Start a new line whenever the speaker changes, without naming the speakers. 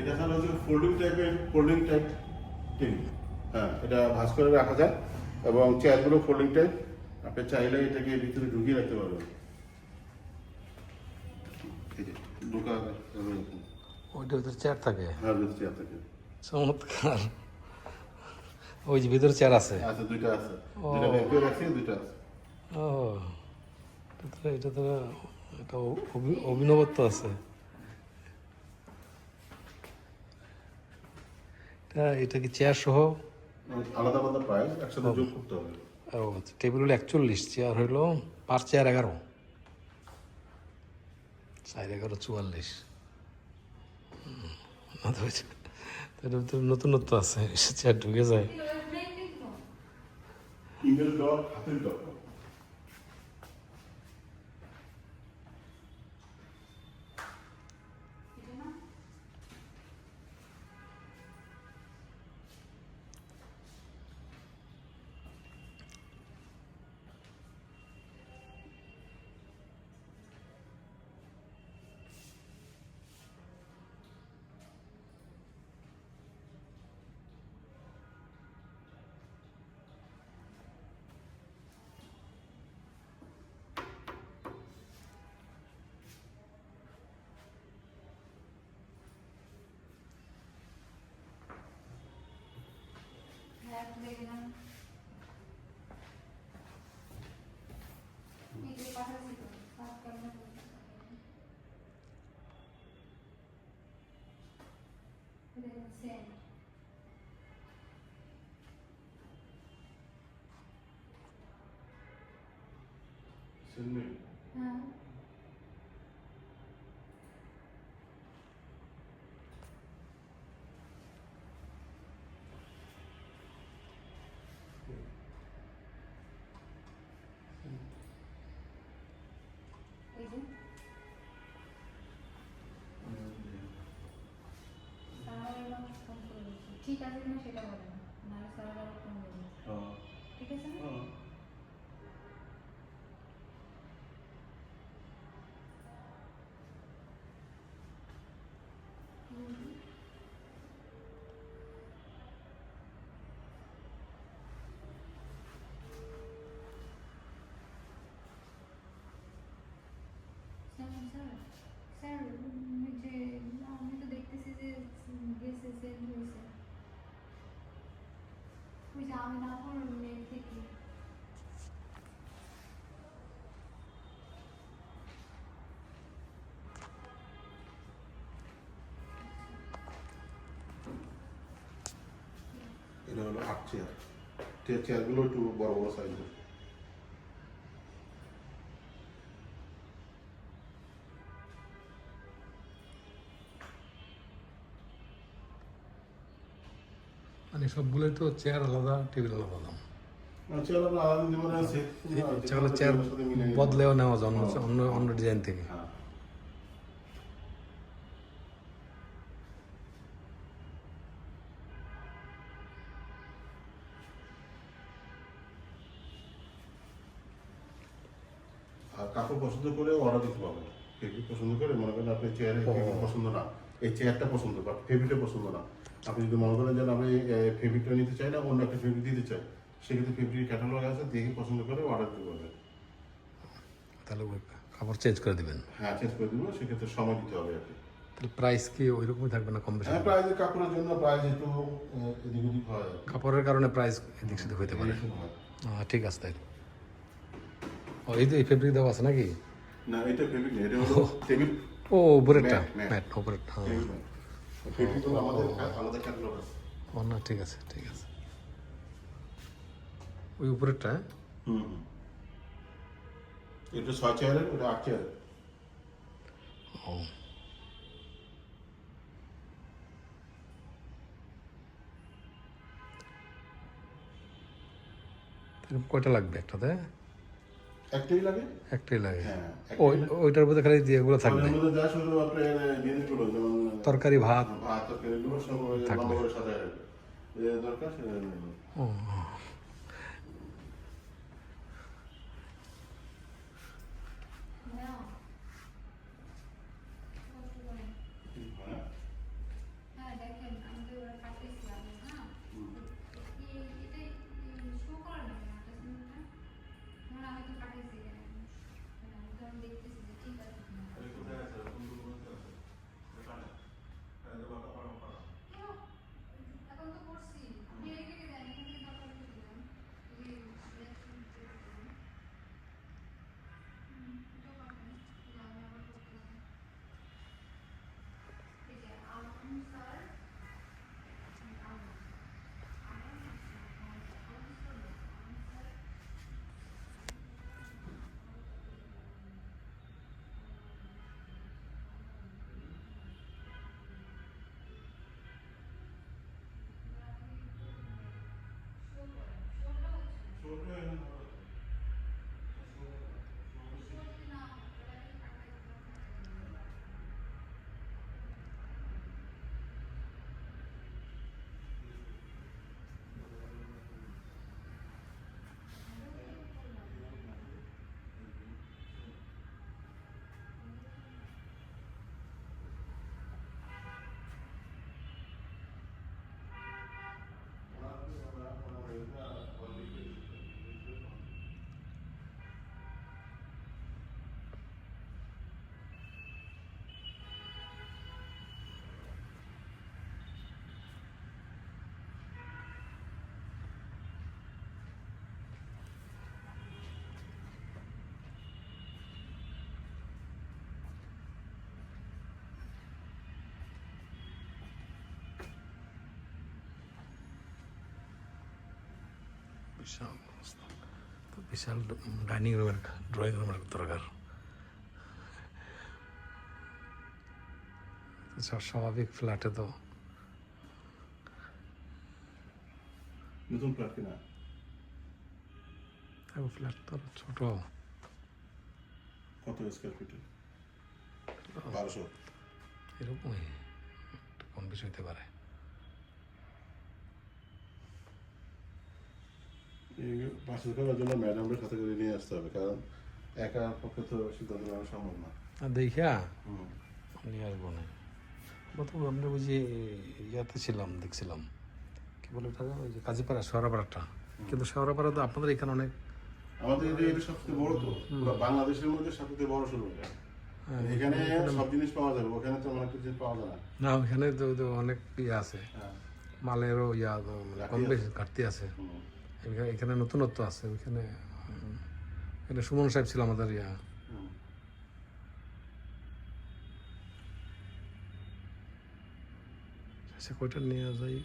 এটা স্যার হচ্ছে ফোল্ডিং টাইপের ফোল্ডিং টাইপ টেবিল হ্যাঁ এটা ভাঁজ করে রাখা যায় এবং চেয়ারগুলো ফোল্ডিং টাইপ আপনি চাইলে এটাকে ভিতরে ঢুকিয়ে রাখতে পারবেন। ঢোকা
ওইটার ভিতরে চেয়ার থাকে?
হ্যাঁ ভিতরে চেয়ার থাকে।
চমৎকার। ওই যে ভিতরে চেয়ার আছে?
দুইটা আছে। দুইটা ব্যাংকের আছে দুইটা আছে।
ও এটা তো এটা তো অভি- অভিনবত্ব আছে। এটা এটা কি চেয়ার সহ
আলাদা আলাদা প্রাইস একসাথে যোগ করতে হবে।
ও টেবিল হলো একচল্লিশ চেয়ার হইল পার চেয়ার এগারো। চার এগারো চুয়াল্লিশ। হুম, না তো হয়েছে এটার ভিতরে নতুনত্ব আছে চেয়ার ঢুকে যায়
ইমেল ডট হাতের ডট সেন্ড
ঠিক আছে কিনা সেটা বলেন নাহলে স্যার আবার ফোন করবেন ঠিক আছে না স্যার স্যার
এটা হলো আট চেয়ার চেয়ারগুলো একটু বড় বড় সাইজের
মানে সবগুলোই তো চেয়ার আলাদা টেবিল আলাদা দাম।
চেয়ার
চেয়ার বদলেও নেওয়া যায় অন্য অন্য অন্য ডিজাইন থেকে।
কাপড় পছন্দ করে অর্ডার দিতে পারবেন। ফেব্রিক পছন্দ করে মনে করেন আপনি চেয়ারে ফেব্রিক পছন্দ না এই চেয়ারটা পছন্দ বা ফেব্রিকটা পছন্দ না। আপনি যদি মনে করেন যে আমি ফেব্রিকটা নিতে চাই না অন্য একটা ফেব্রিক দিতে চাই সেক্ষেত্রে ফেব্রিক ক্যাটালগ আছে দেখে পছন্দ করে অর্ডার দিতে পারবেন।
তাহলে কাপড় চেঞ্জ করে দিবেন।
হ্যাঁ চেঞ্জ করে দিব সেক্ষেত্রে সময় দিতে হবে আর কি।
তাহলে প্রাইস কি ওই রকমই থাকবে না কম বেশি?
হ্যাঁ প্রাইজের কাপড়ের জন্য প্রাইস একটু এদিক ওদিক হয়।
কাপড়ের কারণে প্রাইস এদিক সেদিক হইতে পারে। ঠিক আছে তাই ও এই যে ফেব্রিক দেওয়া আছে নাকি?
না এটা ফেব্রিক না এটা হলো টেবিল
ও উপরেরটা
ম্যাট,
উপরেরটা হ্যাঁ।
ফেব্রিক হলো আমাদের আলাদা ক্যাটালগ আছে।
ও না ঠিক আছে ঠিক আছে। ওই উপরেরটা হ্যাঁ?
হুম। এটা ছয় চেয়ারের ওটা আট চেয়ারের
ও। কয়টা লাগবে একটাতে?
একটাই লাগে?
একটাই লাগে।
হ্যাঁ
ওই ওইটার মধ্যে খালি দিয়ে থাকবে। তরকারি ভাত।
ওই
থাকবে।
দরকার
বিশাল। তো বিশাল ডাইনিং রুমের ড্রয়িং রুমের দরকার। স্বাভাবিক ফ্ল্যাটে তো।
নতুন ফ্ল্যাট কিনা?
ফ্ল্যাট তো আরও ছোট।
কত স্কোয়ার ফিটের বারোশো।
এরকমই। একটু কম বেশি হতে পারে।
বাসের করার জন্য ম্যাডামের সাথে করে নিয়ে আসতে হবে কারণ একা পক্ষে তো সিদ্ধান্ত নেওয়া সম্ভব না।
দেখা নিয়ে আসব না। প্রথম আমরা যে ইয়াতে ছিলাম দেখছিলাম। কি বলে ওটা ওই যে কাজীপাড়া শহরাপাড়াটা। কিন্তু শহরাপাড়া তো আপনাদের এখানে অনেক
আমাদের এটা এটা সবচেয়ে বড় তো। পুরো বাংলাদেশের মধ্যে সবচেয়ে বড় শোরুম এটা।
হ্যাঁ,
এখানে সব জিনিস পাওয়া যাবে ওখানে তো অনেক কিছু পাওয়া যায় না।
ওখানে তো অনেক ইয়ে আছে।
হ্যাঁ।
মালেরও ইয়া মানে কম বেশি ঘাটতি আছে। এখানে নতুনত্ব আছে ওইখানে এখানে সুমন সাহেব ছিল আমাদের ইয়া। আচ্ছা কয়টা নিয়ে যাই